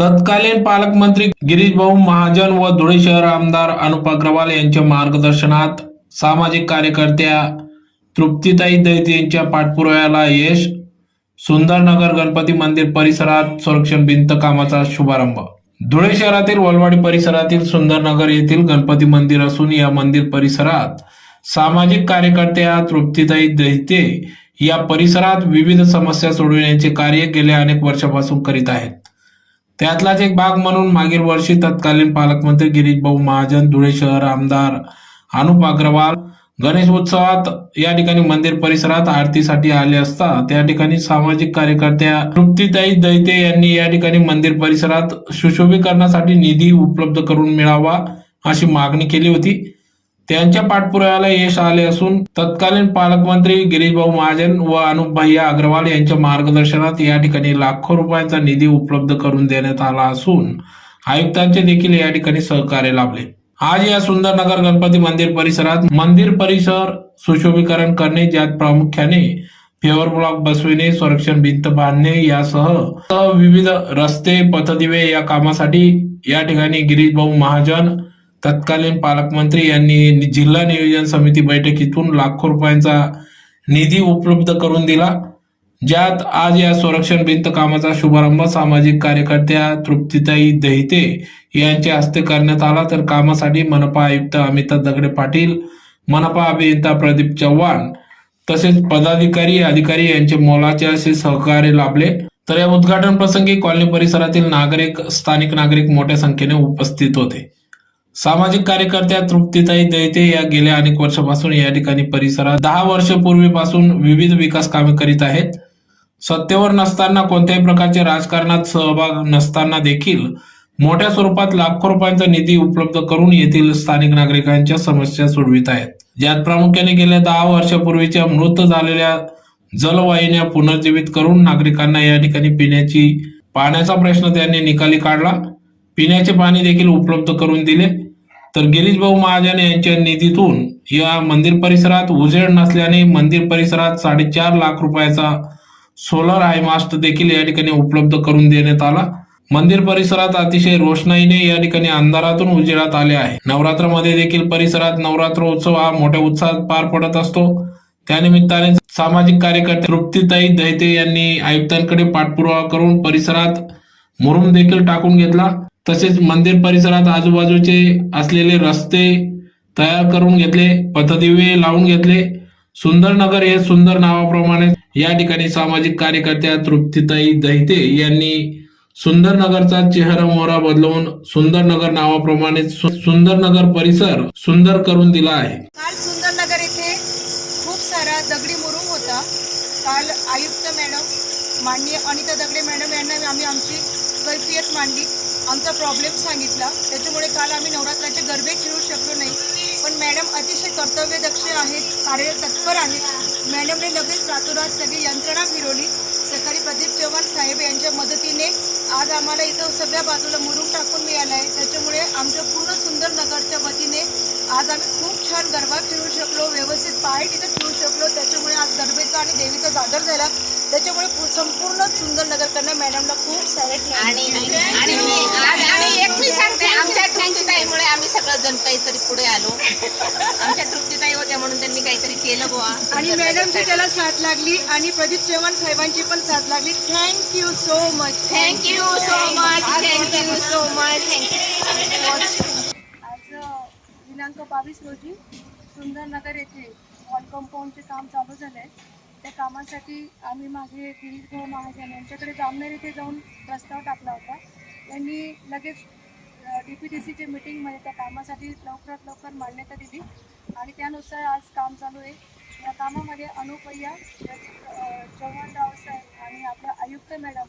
तत्कालीन पालकमंत्री गिरीश भाऊ महाजन व धुळे शहर आमदार अनुप अग्रवाल यांच्या मार्गदर्शनात सामाजिक कार्यकर्त्या तृप्तीताई दैत यांच्या पाठपुराव्याला यश सुंदरनगर गणपती मंदिर परिसरात संरक्षण भिंत कामाचा शुभारंभ. धुळे शहरातील वलवाडी परिसरातील सुंदरनगर येथील गणपती मंदिर असून या मंदिर परिसरात सामाजिक कार्यकर्त्या तृप्तीताई दैते या परिसरात विविध समस्या सोडविण्याचे कार्य गेल्या अनेक वर्षापासून करीत आहेत. त्यातलाच एक भाग म्हणून मागील वर्षी तत्कालीन पालकमंत्री गिरीश भाऊ महाजन धुळे शहर आमदार अनुप अग्रवाल गणेश उत्सवात या ठिकाणी मंदिर परिसरात आरतीसाठी आले असता त्या ठिकाणी सामाजिक कार्यकर्त्या तृप्तीताई दैते यांनी या ठिकाणी मंदिर परिसरात सुशोभीकरणासाठी निधी उपलब्ध करून मिळावा अशी मागणी केली होती. त्यांच्या पाठपुराव्याला यश आले असून तत्कालीन पालकमंत्री गिरीशभाऊ महाजन व अनुप भैया अग्रवाल यांच्या मार्गदर्शनात या ठिकाणी लाखो रुपयांचा निधी उपलब्ध करून देण्यात आला असून आयुक्तांचे देखील या ठिकाणी सहकार्य लाभले. आज या सुंदरनगर गणपती मंदिर परिसरात मंदिर परिसर सुशोभीकरण करणे ज्यात प्रामुख्याने फेवर ब्लॉक बसविणे संरक्षण भिंत बांधणे यासह सह विविध रस्ते पथदिवे या कामासाठी या ठिकाणी गिरीश भाऊ महाजन तत्कालीन पालकमंत्री यांनी जिल्हा नियोजन समिती बैठकीतून लाखो रुपयांचा निधी उपलब्ध करून दिला. ज्यात आज या संरक्षण भिंत कामाचा शुभारंभ सामाजिक कार्यकर्त्या तृप्तीताई दहिते यांच्या हस्ते करण्यात आला. तर कामासाठी मनपा आयुक्त अमिता दगडे पाटील मनपा अभियंता प्रदीप चव्हाण तसेच पदाधिकारी अधिकारी यांचे मोलाचे असे सहकार्य लाभले. तर या उद्घाटन प्रसंगी कॉलनी परिसरातील नागरिक स्थानिक नागरिक मोठ्या संख्येने उपस्थित होते. सामाजिक कार्यकर्त्या तृप्तीताई दैते या गेल्या अनेक वर्षापासून या ठिकाणी परिसरात. दहा वर्षपूर्वीपासून विविध विकास कामे करीत आहेत. सत्तेवर नसताना कोणत्याही प्रकारचे राजकारणात सहभाग नसताना देखील मोठ्या स्वरूपात लाखो रुपयांचा निधी उपलब्ध करून येथील स्थानिक नागरिकांच्या समस्या सोडवित आहेत. ज्यात प्रामुख्याने गेल्या दहा वर्षापूर्वीच्या मृत झालेल्या जलवाहिन्या पुनर्जीवित करून नागरिकांना या ठिकाणी पिण्याची पाण्याचा प्रश्न त्यांनी निकाली काढला. पिण्याचे पाणी देखील उपलब्ध करून दिले. तर गिरीश भाऊ महाजन यांच्या निधीतून या मंदिर परिसरात उजेड नसल्याने मंदिर परिसरात साडेचार लाख रुपयाचा सोलर आय मास्ट देखील या ठिकाणी उपलब्ध करून देण्यात आला. मंदिर परिसरात अतिशय रोषणाईने या ठिकाणी अंधारातून उजेडात आले आहे. नवरात्रामध्ये देखील परिसरात नवरात्र उत्सव हा मोठ्या उत्साहात पार पडत असतो. त्यानिमित्ताने सामाजिक कार्यकर्ते तृप्तीताई दहिते यांनी आयुक्तांकडे पाठपुरावा करून परिसरात मुरुम देखील टाकून घेतला. तसेच मंदिर परिसरात आजूबाजूचे असलेले रस्ते तयार करून घेतले पथदिवे लावून घेतले. सुंदरनगर हे सुंदर नावाप्रमाणे या ठिकाणी सामाजिक कार्यकर्त्या तृप्तीताई दहिते यांनी सुंदरनगरचा चेहरा मोहरा बदलवून सुंदरनगर नावाप्रमाणे सुंदरनगर परिसर सुंदर करून दिला आहे. काल सुंदरनगर येथे खूप सारा दगडी मुरुम होता. काल आयुक्त मॅडम माननीय अनिता दगडे मॅडम यांना आम्ही आमची कैफियत मांडली. आमचा प्रॉब्लेम सांगितला. त्याच्यामुळे काल आम्ही नवरात्राचे गरबे खेळू शकलो नाही. पण मॅडम अतिशय कर्तव्यदक्ष आहेत कार्य तत्पर आहेत. मॅडमने लगेच रातोरात सगळी यंत्रणा फिरवली. सकाळी प्रदीप चव्हाण साहेब यांच्या मदतीने आज आम्हाला इथं सगळ्या बाजूला मुरुम टाकून मिळाला आहे. त्याच्यामुळे आमच्या पूर्ण सुंदर नगरच्या वतीने आज आम्ही खूप छान गरबा खेळू शकतो पाय तिथे खेळू शकलो. त्याच्यामुळे आज गरबेचा आणि देवीचा जागर झाला. त्याच्यामुळे संपूर्ण सुंदर नगरकडनं मॅडमला खूप सारे आणि आणि आणि आणि एक मी सांगते आमच्या तृप्तीताईमुळे आम्ही सगळं जण काहीतरी पुढे आलो. आमच्या तृप्तीताई होत्या म्हणून त्यांनी काहीतरी केलं बुवा. आणि मॅडमची त्याला साथ लागली आणि प्रदीप चव्हाण साहेबांची पण साथ लागली. Thank you so much thank you so much thank you so much thank you आज दिनांक बावीस रोजी सुंदरनगर येथे हॉल कंपाऊंडचे काम चालू झाले आहे त्या कामासाठी आम्ही माझे गिरीश भाऊ महाजन यांच्याकडे जामनेर इथे जाऊन प्रस्ताव टाकला होता. त्यांनी लगेच डी पी डी सीच्या मिटिंगमध्ये त्या कामासाठी लवकरात लवकर मान्यता दिली आणि त्यानुसार आज काम चालू आहे. या कामामध्ये अनुपय्या चव्हाण रावसाहेब आणि आपलं आयुक्त मॅडम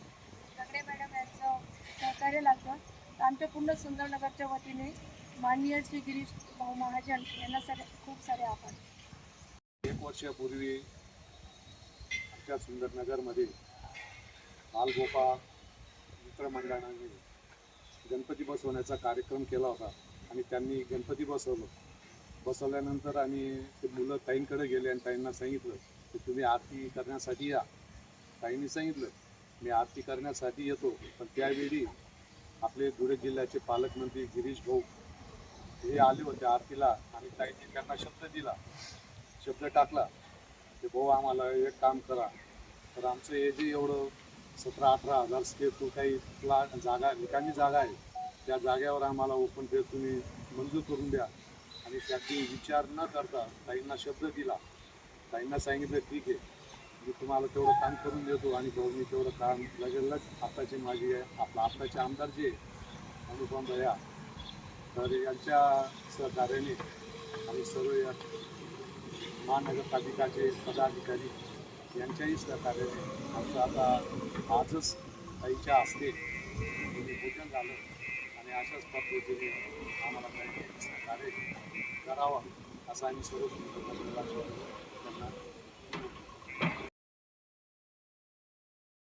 दगडे मॅडम यांचं सहकार्य लागतं तर आमच्या पूर्ण सुंदरनगरच्या वतीने माननीय श्री गिरीश भाऊ महाजन यांना सारे खूप सारे आभार. वर्षापूर्वी आमच्या सुंदरनगरमध्ये बालगोपा मित्रमंडळाने गणपती बसवण्याचा कार्यक्रम केला होता आणि त्यांनी गणपती बसवलं. बसवल्यानंतर आम्ही ते मुलं ताईंकडे गेले आणि ताईंना सांगितलं की तुम्ही आरती करण्यासाठी या. ताईंनी सांगितलं मी आरती करण्यासाठी येतो पण त्यावेळी आपले धुळे जिल्ह्याचे पालकमंत्री गिरीश भाऊ हे आले होते आरतीला आणि ताईंनी त्यांना शब्द दिला. शब्द टाकला की भाऊ आम्हाला एक काम करा. तर आमचं हे जे एवढं सतरा अठरा हजार स्क्वेअर फूट काही प्लॉट जागा रिकामी जागा आहे त्या जागेवर आम्हाला ओपन पेअर तुम्ही मंजूर करून द्या. आणि त्याची विचार न करता ताईंना शब्द दिला. ताईंना सांगितलं ठीक आहे मी तुम्हाला तेवढं काम करून देतो आणि भाऊ मी तेवढं काम लगेलच आताचे माझे आपला आत्ताचे आमदार जे आहे, अनुपम भया तर यांच्या सहकार्याने आणि सर्व या महानगरपालिकाचे पदाधिकारी यांच्याही सहकार्याने आमचं आता आजच आईच्या असले भोजन झालं आणि अशाच पद्धतीने आम्हाला त्यांनी सहकार्य करावं असं आम्ही सर्व त्यांना